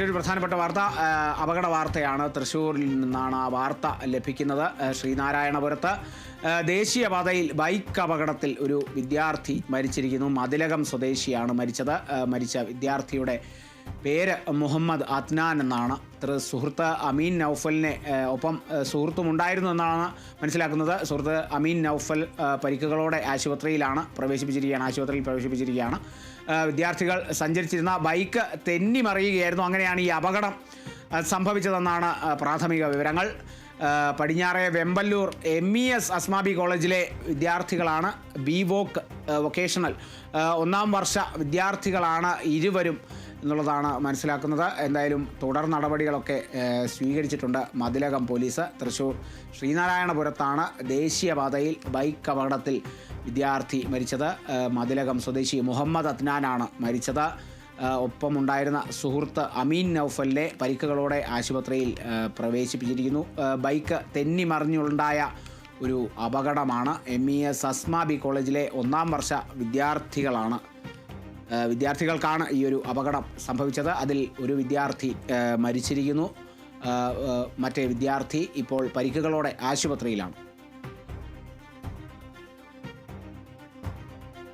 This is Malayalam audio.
മറ്റൊരു പ്രധാനപ്പെട്ട വാർത്ത അപകട വാർത്തയാണ്. തൃശ്ശൂരിൽ നിന്നാണ് ആ വാർത്ത ലഭിക്കുന്നത്. ശ്രീനാരായണപുരത്ത് ദേശീയപാതയിൽ ബൈക്ക് അപകടത്തിൽ ഒരു വിദ്യാർത്ഥി മരിച്ചിരിക്കുന്നു. മതിലകം സ്വദേശിയാണ് മരിച്ചത്. മരിച്ച വിദ്യാർത്ഥിയുടെ പേര് മുഹമ്മദ് അദ്നാൻ എന്നാണ്. സുഹൃത്ത് അമീൻ നൗഫലിനെ ഒപ്പം സുഹൃത്തുമുണ്ടായിരുന്നു എന്നാണ് മനസ്സിലാക്കുന്നത്. സുഹൃത്ത് അമീൻ നൗഫൽ പരിക്കുകളോടെ ആശുപത്രിയിലാണ് പ്രവേശിപ്പിച്ചിരിക്കുകയാണ് ആശുപത്രിയിൽ പ്രവേശിപ്പിച്ചിരിക്കുകയാണ്. വിദ്യാർത്ഥികൾ സഞ്ചരിച്ചിരുന്ന ബൈക്ക് തെന്നി മറിയുകയായിരുന്നു അങ്ങനെയാണ് ഈ അപകടം സംഭവിച്ചതെന്നാണ് പ്രാഥമിക വിവരങ്ങൾ. പടിഞ്ഞാറെ Vemballur M E S Asmabi കോളേജിലെ വിദ്യാർത്ഥികളാണ് ബി വോക്ക് വൊക്കേഷണൽ. ഒന്നാം വർഷ വിദ്യാർത്ഥികളാണ് ഇരുവരും എന്നുള്ളതാണ് മനസ്സിലാക്കുന്നത്. എന്തായാലും തുടർ നടപടികളൊക്കെ സ്വീകരിച്ചിട്ടുണ്ട് മതിലകം പോലീസ്. തൃശൂർ ശ്രീനാരായണപുരത്താണ് ദേശീയപാതയിൽ ബൈക്ക് അപകടത്തിൽ വിദ്യാർത്ഥി മരിച്ചത്. മതിലകം സ്വദേശി മുഹമ്മദ് അദ്നാനാണ് മരിച്ചത്. ഒപ്പമുണ്ടായിരുന്ന സുഹൃത്ത് അമീൻ നൌഫലിനെ പരിക്കുകളോടെ ആശുപത്രിയിൽ പ്രവേശിപ്പിച്ചിരിക്കുന്നു. ബൈക്ക് തെന്നിമറിഞ്ഞുണ്ടായ ഒരു അപകടമാണ്. എം ഇ എസ് അസ്മാബി കോളേജിലെ ഒന്നാം വർഷ വിദ്യാർത്ഥികളാണ് വിദ്യാർത്ഥികൾക്കാണ് ഈ ഒരു അപകടം സംഭവിച്ചത്. അതിൽ ഒരു വിദ്യാർത്ഥി മരിച്ചിരിക്കുന്നു. മറ്റേ വിദ്യാർത്ഥി ഇപ്പോൾ പരിക്കുകളോടെ ആശുപത്രിയിലാണ്.